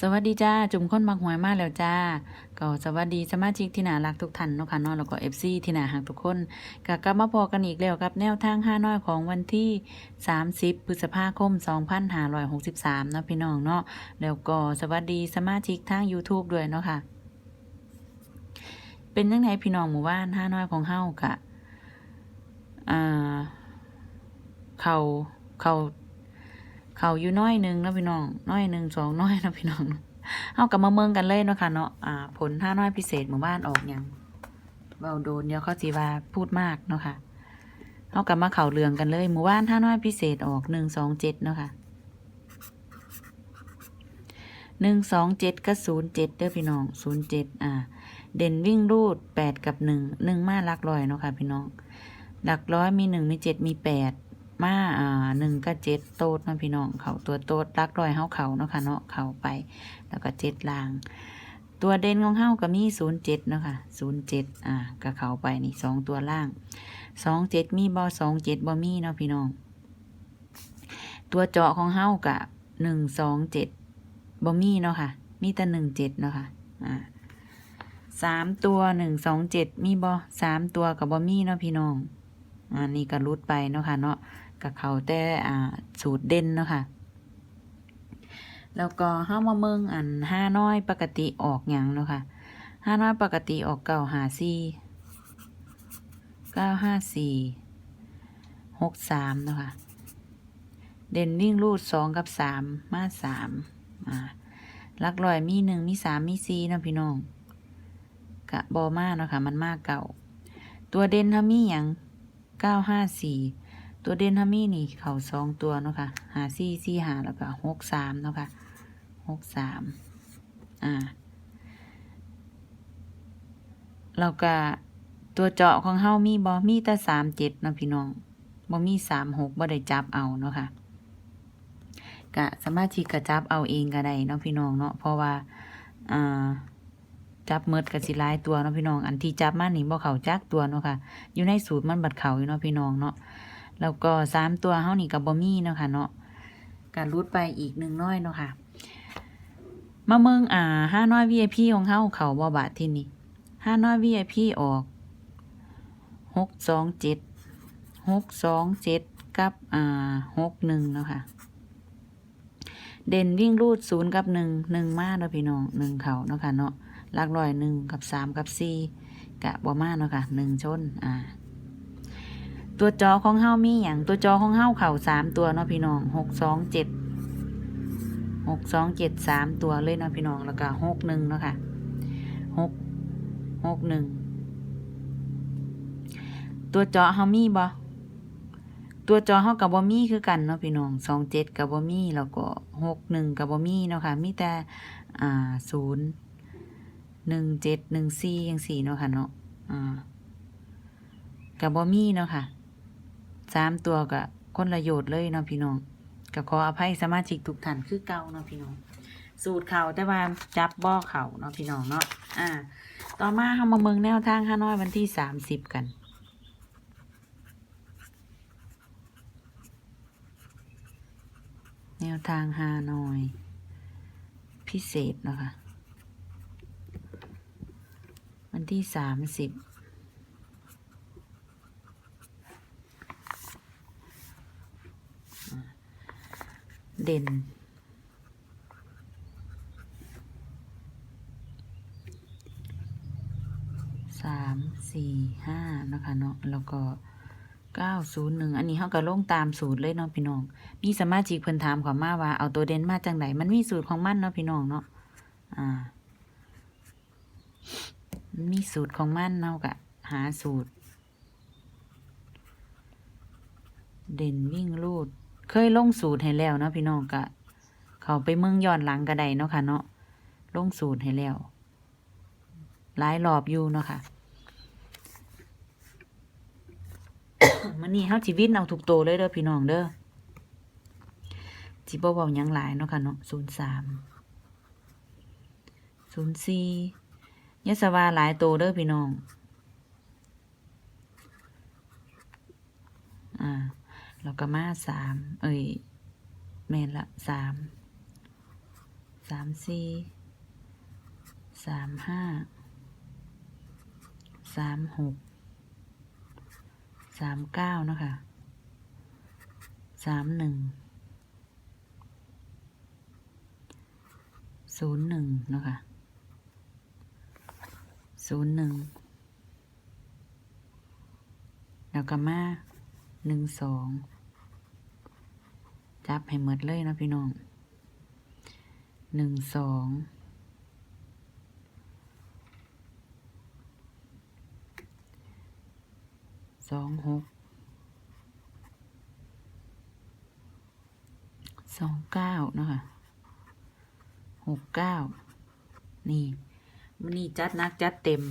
สวัสดีจ้า จุ่มค้นมักหวยมากแล้วจ้าก็สวัสดีสมาชิกที่น่ารักทุกท่านเนาะค่ะเนาะแล้วก็เอฟซีที่น่าหักทุกคนก็กลับมาพอกันอีกแล้วกับแนวทางห้าน้อยของวันที่ 30 พฤษภาคม 2563 เนาะพี่น้องเนาะแล้วก็สวัสดีสมาชิกทาง YouTube ด้วยเนาะค่ะ เป็นยังไงพี่น้องหมู่บ้านห้าน้อยของเฮากะอ่าเขาเขา เขาอยู่น้อยหนึ่งนะพี่น้อง น้อยหนึ่งสองน้อยนะพี่น้องเอากลับมาเมืองกันเลยเนาะค่ะเนาะอ่า ผลห้าน้อยพิเศษหมู่บ้านออกอย่างเบาโดนเดี๋ยวเขาจีว่าพูดมากเนาะค่ะเอากลับมาเข่าเรืองกันเลยหมู่บ้านห้าน้อยพิเศษออกหนึ่งสองเจ็ดเนาะค่ะหนึ่งสองเจ็ดก็ศูนย์เจ็ดเด้อพี่น้องศูนย์เจ็ดอ่า เด่นวิ่งรูดแปดกับหนึ่งหนึ่งมาลักร้อยเนาะค่ะพี่น้องหลักร้อยมีหนึ่งมีเจ็ดมีแปด มาอ่าหนึ่งก็เจ็ดโต๊ดเนาะพี่น้องเขาตัวโต๊ดรักรอยเฮาเขาเนาะค่ะเนาะเขาไป แล้วก็เจ็ดลาง ตัวเด่นของเฮาก็มีศูนย์เจ็ดเนาะค่ะศูนย์เจ็ดอ่าก็เขาไปนี่สองตัวล่างสองเจ็ดมีบ่สองเจ็ดบ่มีเนาะพี่น้อง ตัวเจาะของเฮากะหนึ่งสองเจ็ดบ่มีเนาะค่ะ มีแต่หนึ่งเจ็ดเนาะค่ะอ่าสามตัวหนึ่งสองเจ็ดมีบ่สามตัวกับบ่มีเนาะพี่น้องอ่านี่ก็รุดไปเนาะค่ะเนาะ กับเขาแต่อ่าสูตรเด่นเนาะค่ะแล้วก็ห้ามาเมืองอันห้าน้อยปกติออกอย่างเนาะค่ะห้าน้อยปกติออกเก้าหาสี่เก้าห้าสี่หกสามเนาะค่ะเด่นวิ่งรูดสองกับสามมาสามอ่าลักลอยมีหนึ่งมีสามมีสี่นะพี่น้องกะบอมาเนาะค่ะมันมากเก่า ตัวเด่นทามีอย่างเก้าห้าสี่ ตัวเดนทามี่นี่เข่าสองตัวเนาะค่ะหาซี่ซี่หาแล้วก็หกสามเนาะค่ะหกสามอ่าแล้วก็ตัวเจาะของเฮามีบอมีแต่สามเจ็ดเนาะพี่น้องบอมีสามหกบ่ได้จับเอาเนาะค่ะกะสามารถที่กระจับเอาเองก็ได้เนาะพี่น้องเนาะเพราะว่าอ่าจับเมดกับสิหลายตัวเนาะพี่น้อง อันที่จับมานี่บ่เข่าจักตัวเนาะค่ะ อยู่ในสูตรมันบัดเข่าอยู่เนาะพี่น้องเนาะ แล้วก็สามตัวเฮานี่กับบอมี่เนาะค่ะเนาะการรูดไปอีกหนึ่งน้อยเนาะค่ะ มาเมืองอ่าห้าน้อย VIP ของเฮาเขาบ่บาทที่นี่ห้าน้อย VIP ออกหกสองเจ็ดหกสองเจ็ดกับอ่าหกหนึ่งเนาะค่ะเด่นวิ่งรูดศูนย์กับหนึ่งหนึ่งมาเนาะพี่น้องหนึ่งเขาเนาะค่ะเนาะลักลอยหนึ่งกับสามกับสี่กะบ่มาเนาะค่ะหนึ่งชนอ่า ตัวจอของเฮามีอย่างตัวจอของเฮาเข่าสามตัวเนาะพี่น้องหกสองเจ็ดหกสองเจ็ดสามตัวเลยเนาะพี่น้องแล้วก็หกหนึ่งเนาะค่ะหกหกหนึ่งตัวจอเฮามีบ่ตัวจอเฮากับบ่มีคือกันเนาะพี่น้องสองเจ็ดกับบ่มีแล้วก็หกหนึ่งกับบ่มีเนาะค่ะมีแต่อ่าศูนย์หนึ่งเจ็ดหนึ่งสี่ยังสี่เนาะค่ะเนาะอ่ากับบ่มีเนาะค่ะ สามตัวกับคนละโยชน์เลยเนาะพี่น้องก็ขออภัยสมาชิกทุกท่านคือเก่าเนาะพี่น้อง สูตรเขาแต่ว่าจับบ่อเขาเนาะพี่น้องเนาะอ่า ต่อมาเฮามาเมืองแนวทางห้าน้อยวันที่สามสิบกันแนวทางฮานอย พิเศษนะคะ วันที่สามสิบ เด่น สามสี่ห้านะคะเนาะ แล้วก็เก้าศูนย์หนึ่งอันนี้เขาก็ลงตามสูตรเลยเนาะพี่น้อง มีสมาชิกเพิ่นถามขอมาว่าเอาตัวเด่นมาจังไหน มันมีสูตรของมันเนาะพี่น้องเนาะ อ่า มีสูตรของมันเนาะกะหาสูตร เด่นวิ่งรูด เคยลงสูตรให้แล้วเนาะพี่น้องกะเขาไปเมืองย้อนหลังก็ไดเนาะค่ะเนาะลงสูตรให้แล้ว หลายรอบอยู่เนาะค่ะมันนี่เฮาชีวิตเอาถูกโตเลยเด้อพี่น้องเด้อจิบ่เว้าหยังหลายเนาะค่ะเนาะศูนย์สามศูนย์สี่ยะสวาหลายโตเด้อพี่น้อง อ่า แล้วก็มาสามเอ้ยแม่นละสามสามสี่สามห้าสามหกสามเก้านะคะสามหนึ่งศูนย์หนึ่งนะคะศูนย์หนึ่งแล้วก็มาหนึ่งสอง จับให้หมดเลยนะพี่น้องหนึ่งสองสองหกสองเก้านะคะหกเก้านี่มันนี่จัดนักจัดเต็ม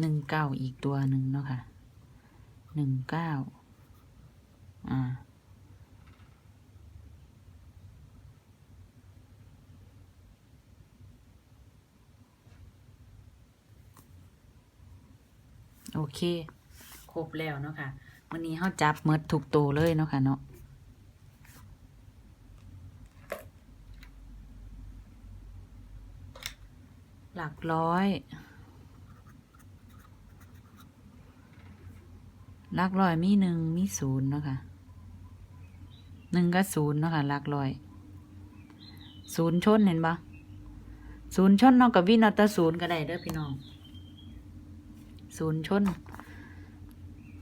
หนึ่งเก้าอีกตัวหนึ่งเนาะค่ะหนึ่งเก้า อ่าโอเค ครบแล้วเนาะค่ะวันนี้เขาจับเมดถูกตัวเลยเนาะค่ะเนาะหลักร้อย หลักร้อยมีหนึ่งมีศูนย์เนาะค่ะ หนึ่งกับศูนย์เนาะค่ะหลักร้อยศูนย์ชนเห็นปะศูนย์ชนเนาะกับวินาตศูนย์ก็ได้เด้อพี่น้องศูนย์ชน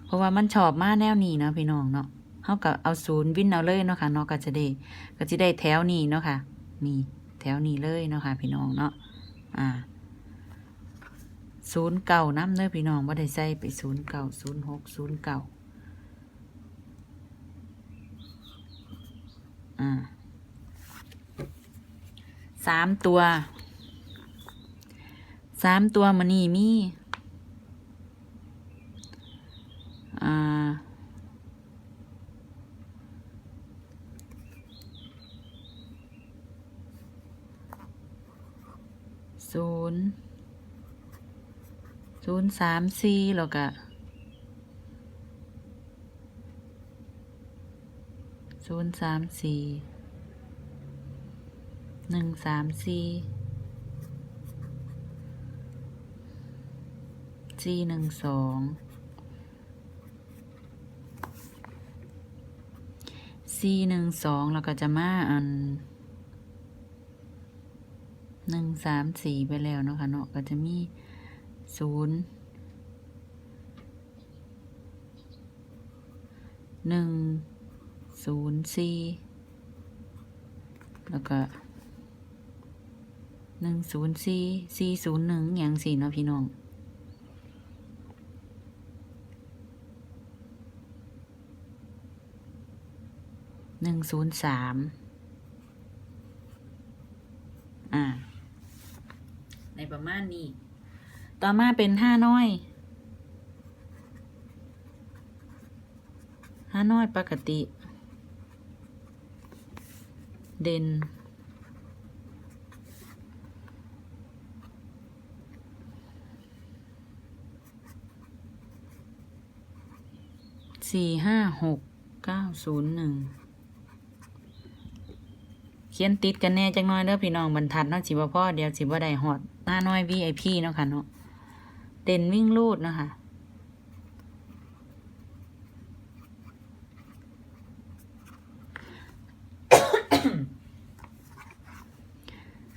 เพราะว่ามันชอบมาแนวนี้เนาะพี่น้องเนาะเขากับเอาศูนย์วินเอาเลยเนาะค่ะเนาะก็จะได้ก็จะได้แถวนี้เนาะค่ะนี่แถวนี้เลยเนาะค่ะพี่น้องเนาะอ่าศูนย์เก่าน้ำเด้อพี่น้องว่าได้ใส่ไปศูนย์เก่าศูนย์หกศูนย์เก่า อ่าสามตัวสามตัวมันนี่มีอ่าศูนย์ศูนย์สามสี่แล้วก็ ศูนย์สามสี่หนึ่งสามสี่สี่หนึ่งสองสี่หนึ่งสองแล้วก็จะมาอันหนึ่งสามสี่ไปแล้วเนาะค่ะเนาะก็จะมีศูนย์หนึ่ง ศูนย์สี่แล้วก็หนึ่งศูนย์สี่สี่ศูนย์หนึ่งอย่างสี่เนาะพี่น้องหนึ่งศูนย์สามอ่า ในประมาณนี้ ต่อมาเป็นห้าน้อย ห้าน้อยปกติ เด่น สี่ห้าหกเก้าศูนย์หนึ่งเขียนติดกันแน่จังน้อยเด้อพี่น้องบรรทัดเนาะสิบ่พ่อเดี๋ยวสิบ่ได้ฮอดหน้าน้อย VIP เนาะค่ะเนาะเด่นวิ่งลูดเนาะค่ะ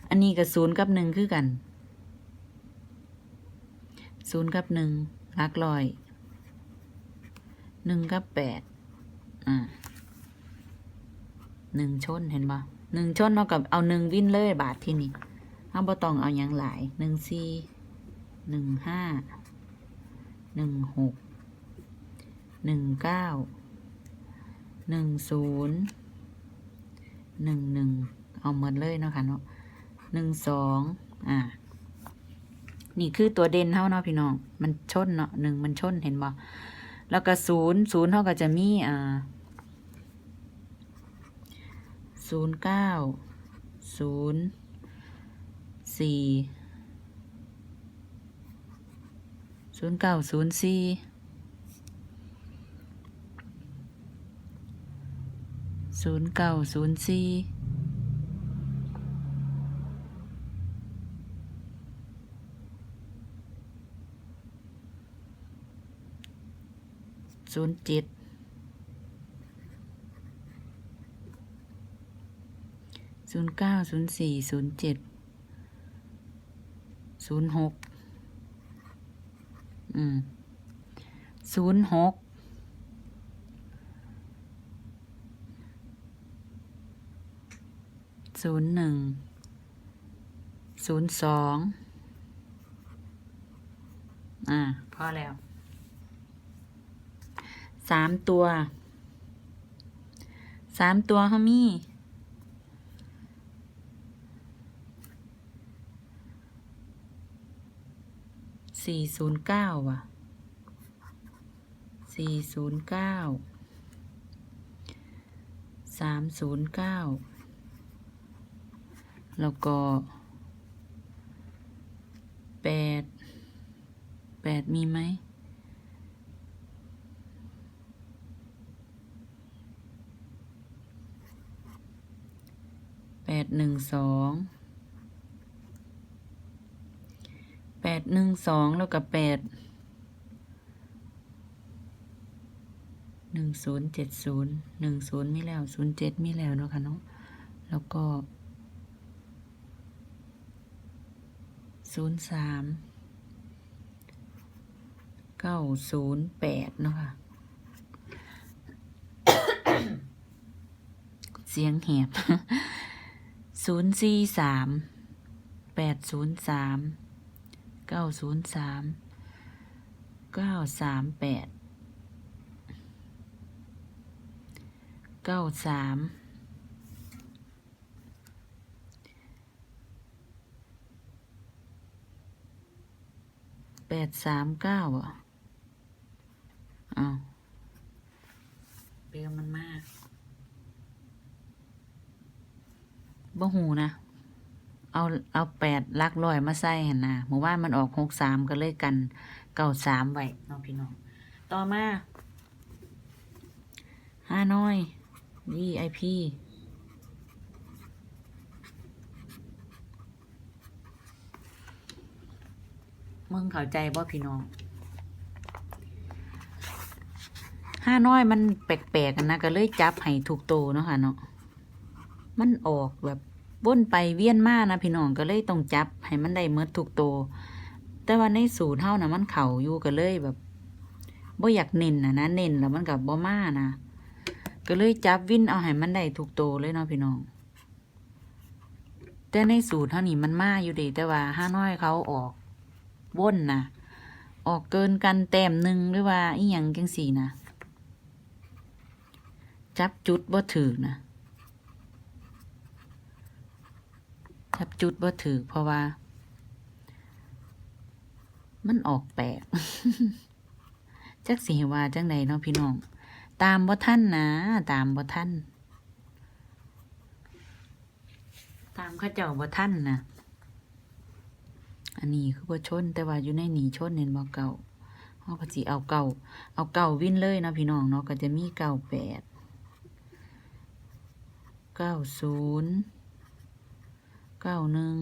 อั นี้กับศูนย์กับหนึ่งคือกันศูนย์กับหนึ่งลักลอยหนึ่งกับแปดอ่าหนึ่งชนเห็นปะหนึ่งชนเท่ากับเอาหนึ่งวินเลยบาทที่นี่เอาบ่ต้องเอาหยังหลายหนึ่งสี่หนึ่งห้าหนึ่งหกหนึ่งเก้าหนึ่งศูนย์หนึ่งหนึ่งเอาหมดเลยเนาะค่ะเนาะ หนึ่งสองอ่า นี่คือตัวเด่นเท่าเนาะพี่น้อง มันชนเนาะหนึ่งมันชนเห็นบ่แล้วก็ศูนย์ศูนย์เท่ากับจะมีอ่าศูนย์เก้าศูนย์สี่ศูนย์เก้าศูนย์สี่ศูนย์เก้าศูนย์สี่ ศูนย์เจ็ดศูนย์เก้าศูนย์สี่ศูนย์เจ็ดศูนย์หกอืมศูนย์หกศูนย์หนึ่งศูนย์สองอ่าพอแล้ว สามตัวสามตัวเขามีสี่ศูนย์เก้าว่ะสี่ศูนย์เก้าสามศูนย์เก้าแล้วก็แปดแปดมีไหม ปดหนึ่งสองแปดหนึ่งสองแล้วก็แปดหนึ่งศูนย์เจ็ดศูนย์หนึ่งศูนย์มีแล้วศูนย์เจ็ดมีแล้วเนาะค่ะเนาะแล้วก็ศูนย์สามเก้าศูนย์แปดเนาะค่ะ เสียงแหบ ศูนย์สี่สามแปดศูนย์สามเก้าศูนย์สามเก้าสามแปดเก้าสามแปดสามเก้าอะอ้าวเบลมันมาก บ่หูนะ เอาเอาแปดลักลอยมาใส่หันนะเมื่อวานมันออกหกสามก็เลยกันเก้าสามไว้น้องพี่น้อง ต่อมาห้าน้อยวีไอพีมึงเข้าใจบ่พี่น้องห้าน้อยมันแปลกๆกันนะก็เลยจับให้ถูกโตเนาะค่ะเนาะมันออกแบบ ว่นไปเวียนมานะพี่น้องก็เลยต้องจับให้มันได้เมดถูกโต แต่ว่าในสูตรเท่านะมันเข่าอยู่ก็เลยแบบบ่อยากเน้นนะนะเน้นแล้วมันกับบ่มานะก็เลยจับวินเอาให้มันได้ถูกโตเลยเนาะพี่น้อง แต่ในสูตรเท่านี้มันมาอยู่ดีแต่ว่าห้าน้อยเขาออกว่นนะออกเกินกันแต้มหนึ่งหรือว่าอีหยังจังสี่นะจับจุดบ่ถือนะ จับจุดบ่ถือเพราะว่า มันออกแปลกจักสิให้ว่าจังใดเนาะพี่น้อง ตามบ่ท่านนะ ตามบ่ท่าน ตามข้าเจ้าบ่ท่านนะอันนี้คือบ่ชน แต่ว่าอยู่ในหนีชนเน้นบ่เก่าเฮาก็สิเอาเก่า เอาเก่าวิ่นเลยนะพี่น้องเนาะก็จะมีเก่าแปดเก้าศูนย์ เก้าหนึ่ง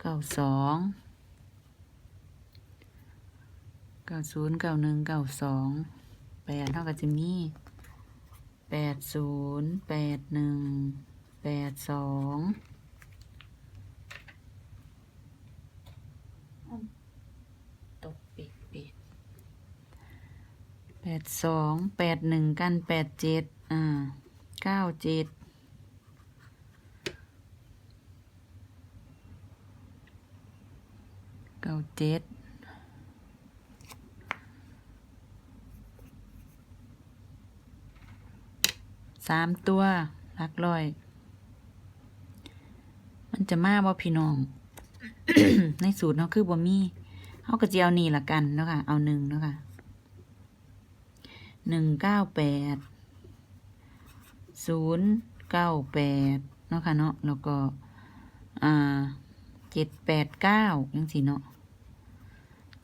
เก้าสองเก้าศูนย์เก้าหนึ่งเก้าสองแปดเท่ากับจะมีแปดศูนย์แปดหนึ่งแปดสองตกปิดปิดแปดสองแปดหนึ่งกันแปดเจ็ดอ่าเก้าเจ็ด ก้าเจ็ดสามตัวหลักร้อย มันจะมาบ่พี่น้อง ในสูตรเขาคือบ่มีเขาก็จะเอานี่ละกันเนาะค่ะเอาหนึ่งเนาะค่ะหนึ่งเก้าแปดศูนย์เก้าแปดเนาะค่ะเนาะแล้วก็ อ่าเจ็ดแปดเก้ายังสิเนาะ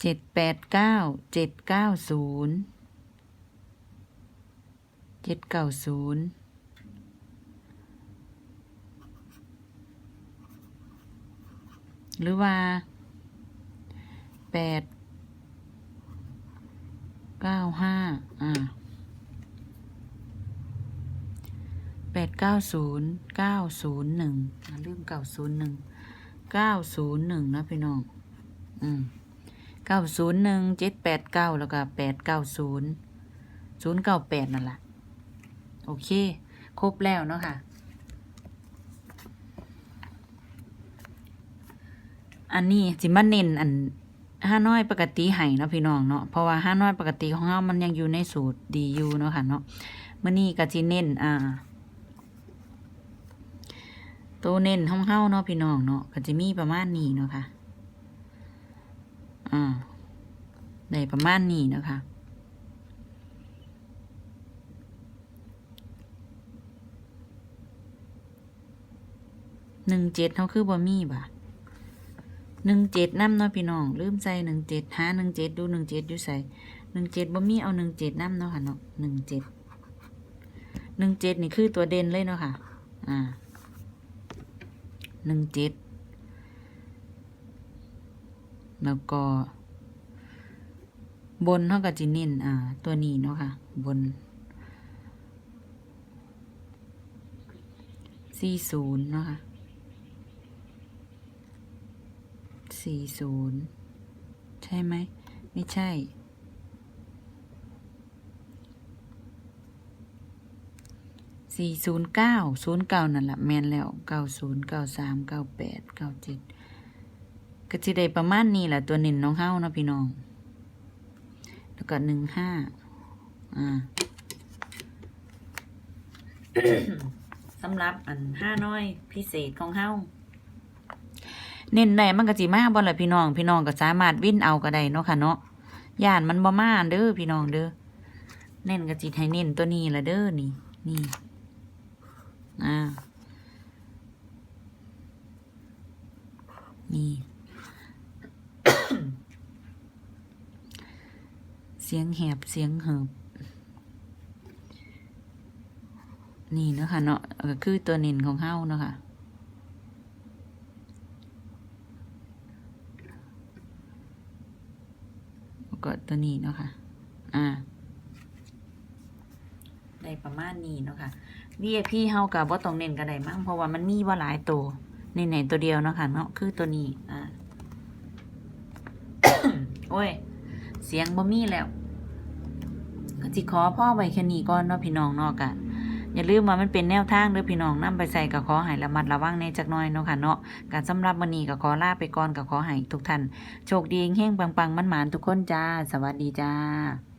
เจ็ดแปดเก้าเจ็ดเก้าศูนย์เจ็ดเก้าศูนย์หรือว่าแปดเก้าห้าอ่าแปดเก้าศูนย์เก้าศูนย์หนึ่งลืมเก้าศูนย์หนึ่งเก้าศูนย์หนึ่งนะพี่น้อง อืม เก้าศูนย์หนึ่งเจ็ดแปดเก้าแล้วก็แปดเก้าศูนย์ศูนย์เก้าแปดนั่นแหละโอเค ครบแล้วเนาะค่ะ อันนี้สิมาเน้นอันห้าน้อยปกติให้เนาะพี่น้องเนาะเพราะว่าห้าน้อยปกติของเรามันยังอยู่ในสูตรดีอยู่เนาะค่ะเนาะเมื่อนี้ก็สิเน้นอ่าตัวเน้นห้องเฮาเนาะพี่น้องเนาะก็จะมีประมาณนี้เนาะค่ะ อ่าได้ประมาณนี้นะคะหนึ่งเจ็ดเขาคือบ่มีบ่ะหนึ่งเจ็ดน้ำเนาะพี่น้องลืมใส่หนึ่งเจ็ดหาหนึ่งเจ็ดดูหนึ่งเจ็ดอยู่ใส่หนึ่งเจ็ดบ่มีเอาหนึ่งเจ็ดน้ำเนาะค่ะเนาะหนึ่งเจ็ดหนึ่งเจ็ดนี่คือตัวเด่นเลยเนาะค่ะ อ่าหนึ่งเจ็ด แล้วก็ บนเท่ากับจิเน้นอ่า ตัวนี้เนาะค่ะ บนสี่ศูนย์เนาะค่ะสี่ศูนย์ใช่ไหม ไม่ใช่สี่ศูนย์เก้าศูนย์เก้านั่นแหละแมนแล้วเก้าศูนย์เก้าสามเก้าแปดเก้าเจ็ดก็จะได้ประมาณนี้แหละตัวเน้นน้องเฮ้าเนาะพี่น้อง แล้วก็หนึ่งห้าอ่าสำหรับอันห้าน้อยพิเศษของเฮาเน้นไหนมันก็สิมาบ่ล่ะพี่น้อง พี่น้องก็สามารถวิ่นเอาก็ได้เนาะค่ะเนาะย่านมันบ่มาเด้อพี่น้องเด้อเน้นก็สิให้เน้นตัวนี้ละเด้อนี่ นี่ อ่า นี่ เสียงแหบเสียงเหิบนี่เนาะคะเนาะก็คือตัวเน้นของเฮาเนาะค่ะก็ตัวนี้เนาะค่ะ อ่าได้ประมาณนี้เนาะค่ะ VIP เฮากับว่าต้องเน้นก็ได้มั้งเพราะว่ามันมีว่าหลายตัวในไหนตัวเดียวเนาะค่ะเนาะคือตัวนี้ อ่า โอ้ย เสียงบ่มีแล้ว สิขอพ่อไว้แค่นี้ก่อนเนาะพี่น้องเนาะกะอย่าลืมว่ามันเป็นแนวทางเด้อพี่น้องนำไปใส่กับขอให้ระมัดระวังในจักหน่อยเนาะค่ะเนาะการสำหรับวันนี้ก็ขอลาไปก่อนกับขอให้ทุกท่านโชคดีแห่งปังๆมันหมานทุกคนจ้า สวัสดีจ้า